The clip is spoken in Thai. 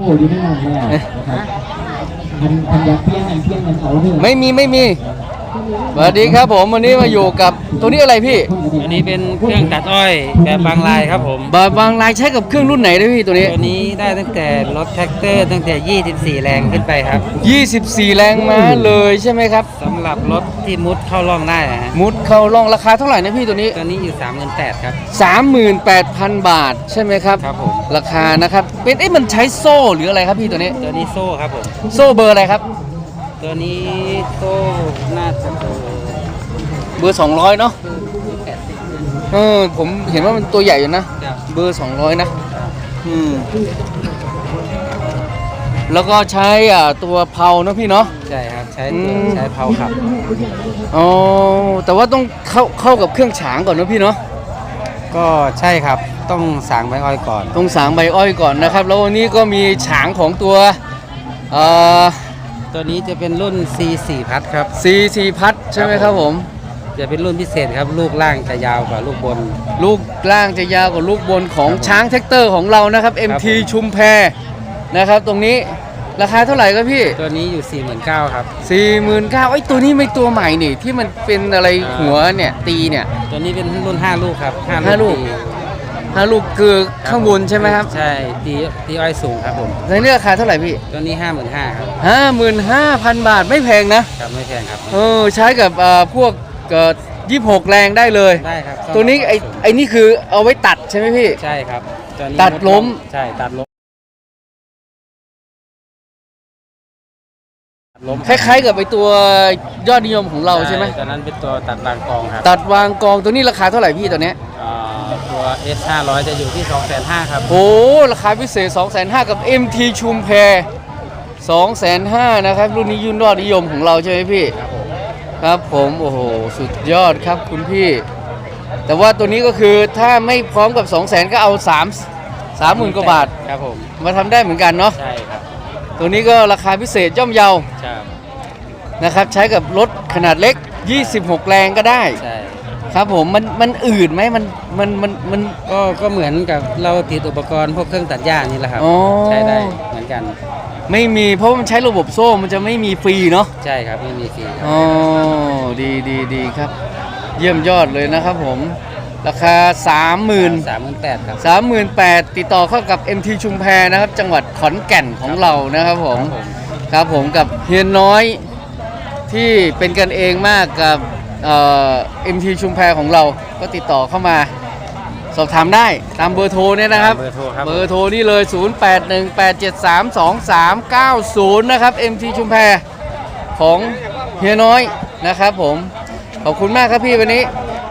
โอ้ยไม่นานเลยนะครับพันพันยาเพี้ยนอันเพี้ยนมันเขาเนี่ยไม่มีไม่มี สวัสดีครับผมวันนี้มาอยู่กับตัวนี้อะไรพี่อันนี้เป็นเครื่องตัดอ้อยแบบบางลายครับผมบาบางลายใช้กับเครื่องรุ่นไหนด้วยพี่ตัวนี้ตัวนี้ได้ตั้งแต่รถแท็กเตอร์ตั้งแต่ 24 แรงขึ้นไปครับ 24 แรงม้าเลยใช่ไหมครับสำหรับรถที่มุดเข้าร่องได้นะฮะมุดเข้าล่องราคาเท่าไหร่นะพี่ตัวนี้ตัวนี้อยู่ 38,000ครับ38,000 บาทใช่ไหมครับครับผมราคานะครับเป็นเอ๊ะมันใช้โซ่หรืออะไรครับพี่ตัวนี้ตัวนี้โซ่ครับผมโซ่เบอร์อะไรครับ ตัวนี้โซ่น่าจะเบอร์เบอร์200เนาะเออผมเห็นว่ามันตัวใหญ่อยู่นะครับเบอร์200นะ อืม แล้วก็ใช้อ่าตัวเพาเนอะพี่เนาะ ใช่ครับ ใช้อืตัวมใช้เพาขับ อ๋อ แต่ว่าต้องเข้าเข้ากับเครื่องฉางก่อนเนอะพี่เนาะ ก็ใช่ครับ ต้องสางใบอ้อยก่อนต้องสางใบอ้อยก่อนนะครับ แล้ววันนี้ก็มีฉางของตัวเอ่อ ตัวนี้จะเป็นรุ่น C4 พัดครับซีซีพัดใช่ไหมครับผม จะเป็นรุ่นพิเศษครับ ลูกล่างจะยาวกว่าลูกบน ลูกล่างจะยาวกว่าลูกบนของครับผมช้างแท็กเตอร์ของเรานะครับครับ MT ผมชุมแพนะครับ ตรงนี้ราคาเท่าไหร่ครับพี่ ตัวนี้อยู่ 49,000ครับ 49,000ไอ้ยตัวนี้ไม่ตัวใหม่นี่ที่มันเป็นอะไรอ่าหัวเนี่ยตีเนี่ย ตัวนี้เป็นรุ่น 5 ลูกครับห้า5ลูลูก กตีห้าลูกคือข้างบนใช่ไหมครับใช่ตีตีอ้อยสูงครับผมในนี้ราคาเท่าไหร่พี่ตัวนี้55,000ครับ55,000บาทไม่แพงนะครับไม่แพงครับเออใช้กับเอ่อพวกเอ่อ26แรงได้เลย ได้ครับตัวนี้ไอ้ไอ้นี่คือเอาไว้ตัดใช่ไหมพี่ ใช่ครับตัวนี้ตัดล้ม ใช่ตัดล้มตัดล้มคล้ายๆกับไอ้ตัวยอดนิยมของเราใช่ไหมตัวนั้นเป็นตัวตัดบางกองครับตัดวางกองตัวนี้ราคาเท่าไหร่พี่ตัวเนี้ย อ่าตัว S 500จะอยู่ที่ 2,500ครับ โอ้ราคาพิเศษ 2 5 0 0 0กับ MT ชุมแพ2 5 0 0นะครับ รุ่นนี้ยุ่นยอดนิยมของเราใช่ไหมพี่ครับผมครับผมโอ้โห สุดยอดครับคุณพี่ แต่ว่าตัวนี้ก็คือถ้าไม่พร้อมกับ2 0 0 0 0 0ก็เอา3 30,000กว่าบาท ครับผมมาทำได้เหมือนกันเนาะใช่ครับตัวนี้ก็ราคาพิเศษย่อมเยาใช่นะครับใช้กับรถขนาดเล็ก 26 แรงก็ได้ ใช่ ครับผมมันมันอืดไหมมันมันมันมันก็ก็เหมือนกับเราติดอุปกรณ์พวกเครื่องตัดหญ้านี่แหละครับ อ๋อใช้ได้เหมือนกัน ไม่มีเพราะว่ามันใช้ระบบโซ่มันจะไม่มีฟรีเนาะใช่ครับไม่มีฟรีครับอ๋อดีดีดีครับ เยี่ยมยอดเลยนะครับผม ราคา 30,000 สามหมื่นแปดครับ 38,000ติดต่อเข้ากับ MT ชุมแพนะครับ จังหวัดขอนแก่นของเรานะครับผม ครับผมกับเฮียน้อยที่เป็นกันเองมากกับ เอ่อ MT ชุมแพของเราก็ติดต่อเข้ามา สอบถามได้ตามเบอร์โทรเนี่ยนะครับ เบอร์โทรครับ เบอร์โทรนี่เลย 0818732390 นะครับ MT ชุมแพของเฮียน้อยนะครับผม ขอบคุณมากครับพี่วันนี้